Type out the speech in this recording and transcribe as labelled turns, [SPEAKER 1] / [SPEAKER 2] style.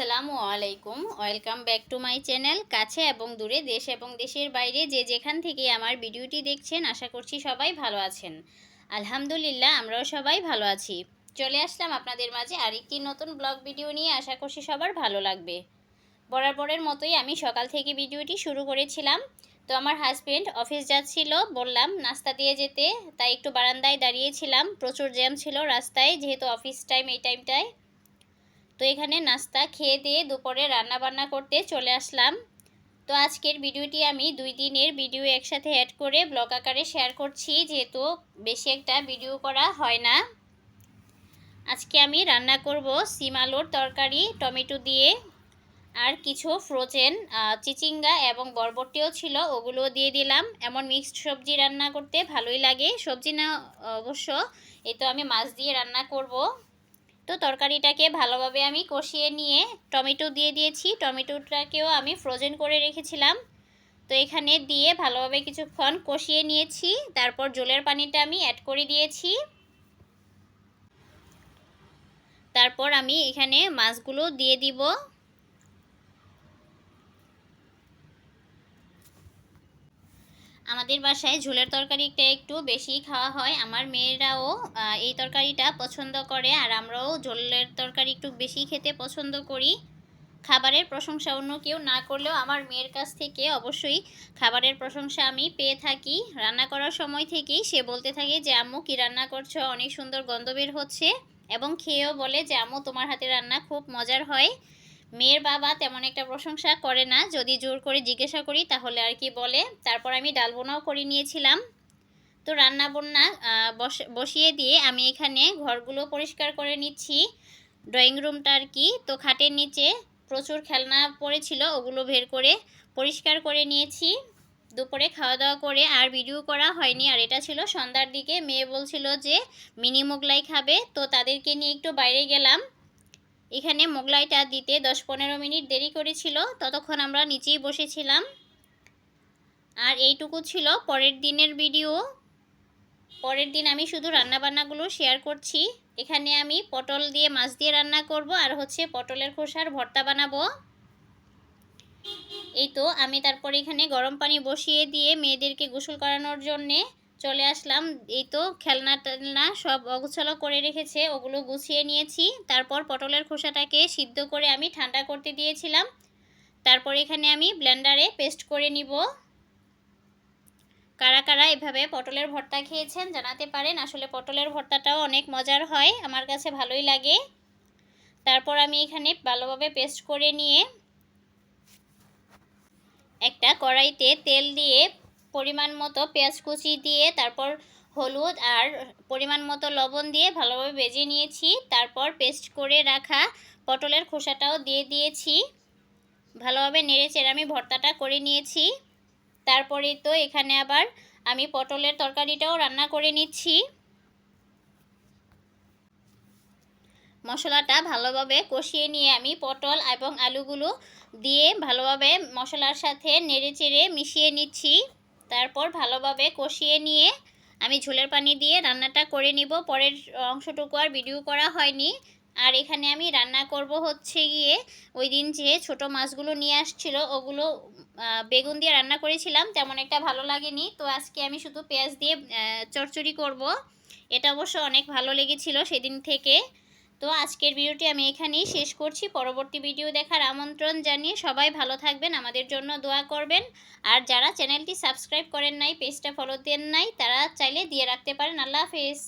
[SPEAKER 1] আসসালামু আলাইকুম। Welcome back to my channel কাছে এবং দূরে, দেশ এবং দেশের বাইরে যে যেখান থেকে আমার ভিডিওটি দেখছেন, আশা করছি সবাই ভালো আছেন। আলহামদুলিল্লাহ, আমরাও সবাই ভালো আছি। চলে আসলাম আপনাদের মাঝে আরেকটি নতুন ব্লগ ভিডিও নিয়ে, আশা করছি সবার ভালো লাগবে। বরাবরের মতোই আমি সকাল থেকে ভিডিওটি শুরু করেছিলাম। তো আমার হাজবেন্ড অফিস যাচ্ছিল, বললাম নাস্তা দিয়ে যেতে, তাই একটু বারান্দায় দাঁড়িয়েছিলাম। প্রচুর জ্যাম ছিল রাস্তায়, যেহেতু অফিস টাইম এই টাইমটায় তো এখানে নাস্তা খেয়ে দিয়ে দুপুরে রান্না বান্না করতে চলে আসলাম। তো আজকের ভিডিওটি আমি দুই দিনের ভিডিও একসাথে অ্যাড করে ব্লগ আকারে শেয়ার করছি, যেহেতু বেশি একটা ভিডিও করা হয় না। আজকে আমি রান্না করব সিম আলুর তরকারি, টমেটো দিয়ে, আর কিছু ফ্রোজেন চিচিঙ্গা এবং বরবটিও ছিল ওগুলো দিয়ে দিলাম। এমন মিক্সড সবজি রান্না করতে ভালোই লাগে। সবজি না, অবশ্য এই তো আমি মাছ দিয়ে রান্না করব। তো তরকারিটাকে ভালোভাবে আমি কষিয়ে নিয়ে টমেটো দিয়ে দিয়েছি। টমেটোটাকেও আমি ফ্রোজেন করে রেখেছিলাম। তো এখানে দিয়ে ভালোভাবে কিছুক্ষণ কষিয়ে নিয়েছি। তারপর জলের পানিটা আমি অ্যাড করে দিয়েছি। তারপর আমি এখানে মাছগুলো দিয়ে দিব। আমাদের বাসায় ঝোলের তরকারিটা একটু বেশি খাওয়া হয়। আমার মেয়েরাও এই তরকারিটা পছন্দ করে আর আমরাও ঝোলের তরকারি একটু বেশি খেতে পছন্দ করি। খাবারের প্রশংসা অন্য কেউ না করলেও আমার মেয়ের কাছ থেকে অবশ্যই খাবারের প্রশংসা আমি পেয়ে থাকি। রান্না করার সময় থেকেই সে বলতে থাকে যে, আম্মু, কী রান্না করছ? অনেক সুন্দর গন্ধ বের হচ্ছে। এবং খেয়েও বলে যে, আম্মু, তোমার হাতে রান্না খুব মজার হয়। মেয়ের বাবা তেমন একটা প্রশংসা করে না। যদি জোর করে জিজ্ঞাসা করি তাহলে আর কি বলে। তারপর আমি ডাল বোনাও করে নিয়েছিলাম। তো রান্না বন্না বসিয়ে দিয়ে আমি এখানে ঘরগুলো পরিষ্কার করে নিচ্ছি। ড্রয়িং রুমটা আর কি। তো খাটের নিচে প্রচুর খেলনা পড়েছিল, ওগুলো বের করে পরিষ্কার করে নিয়েছি। দুপুরে খাওয়া দাওয়া করে আর ভিডিও করা হয়নি। আর এটা ছিল সন্ধ্যার দিকে। মেয়ে বলছিল যে, মিনি মোগলাই খাবে। তো তাদেরকে নিয়ে একটু বাইরে গেলাম। এখানে মোগলাইটা দিতে দশ পনেরো মিনিট দেরি করেছিল, ততক্ষণ আমরা নিচেই বসেছিলাম। আর এইটুকু ছিল পরের দিনের ভিডিও। পরের দিন আমি শুধু রান্নাবান্নাগুলো শেয়ার করছি। এখানে আমি পটল দিয়ে মাছ দিয়ে রান্না করব আর হচ্ছে পটলের খোসার ভর্তা বানাবো। এই তো, আমি তারপর এখানে গরম পানি বসিয়ে দিয়ে মেয়েদেরকে গোসল করানোর জন্যে চলে আসলাম। এই তো খেলনা টেলনা সব অগুছালো করে রেখেছে, ওগুলো গুছিয়ে নিয়েছি। তারপর পটলের খোসাটাকে সিদ্ধ করে আমি ঠান্ডা করতে দিয়েছিলাম। তারপর এখানে আমি ব্লেন্ডারে পেস্ট করে নিব। কারা কারা এভাবে পটলের ভর্তা খেয়েছেন জানাতে পারেন। আসলে পটলের ভর্তাটাও অনেক মজার হয়, আমার কাছে ভালোই লাগে। তারপর আমি এখানে ভালোভাবে পেস্ট করে নিয়ে একটা কড়াইতে তেল দিয়ে পরিমাণ মতো পেঁয়াজ কুচি দিয়ে, তারপর হলুদ আর পরিমাণ মতো লবণ দিয়ে ভালোভাবে ভেজে নিয়েছি। তারপর পেস্ট করে রাখা পটলের খোসাটাও দিয়ে দিয়েছি। ভালোভাবে নেড়ে চেড়ে আমি ভর্তাটা করে নিয়েছি। তারপরে তো এখানে আবার আমি পটলের তরকারিটাও রান্না করে নিচ্ছি। মশলাটা ভালোভাবে কষিয়ে নিয়ে আমি পটল এবং আলুগুলো দিয়ে ভালোভাবে মশলার সাথে নেড়ে চেড়ে মিশিয়ে নিচ্ছি। তারপর ভালোভাবে কষিয়ে নিয়ে আমি ঝোলের পানি দিয়ে রান্নাটা করে নিব। পরের অংশটুকু আর ভিডিও করা হয়নি। আর এখানে আমি রান্না করব হচ্ছে গিয়ে ওই দিন যে ছোট মাছগুলো নিয়ে আসছিল, ওগুলো বেগুন দিয়ে রান্না করেছিলাম। তেমন একটা ভালো লাগেনি। তো আজকে আমি শুধু পেঁয়াজ দিয়ে চচ্চড়ি করব। এটা অবশ্য অনেক ভালো লেগেছিল সেদিন থেকে। তো আজকের ভিডিওটি আমি এখানেই শেষ করছি। পরবর্তী ভিডিও দেখার আমন্ত্রণ জানিয়ে সবাই ভালো থাকবেন, আমাদের জন্য দোয়া করবেন। আর যারা চ্যানেলটি সাবস্ক্রাইব করেন নাই, পেজটা ফলো দেন নাই, তারা চাইলে দিয়ে রাখতে পারেন। আল্লাহ হাফেজ।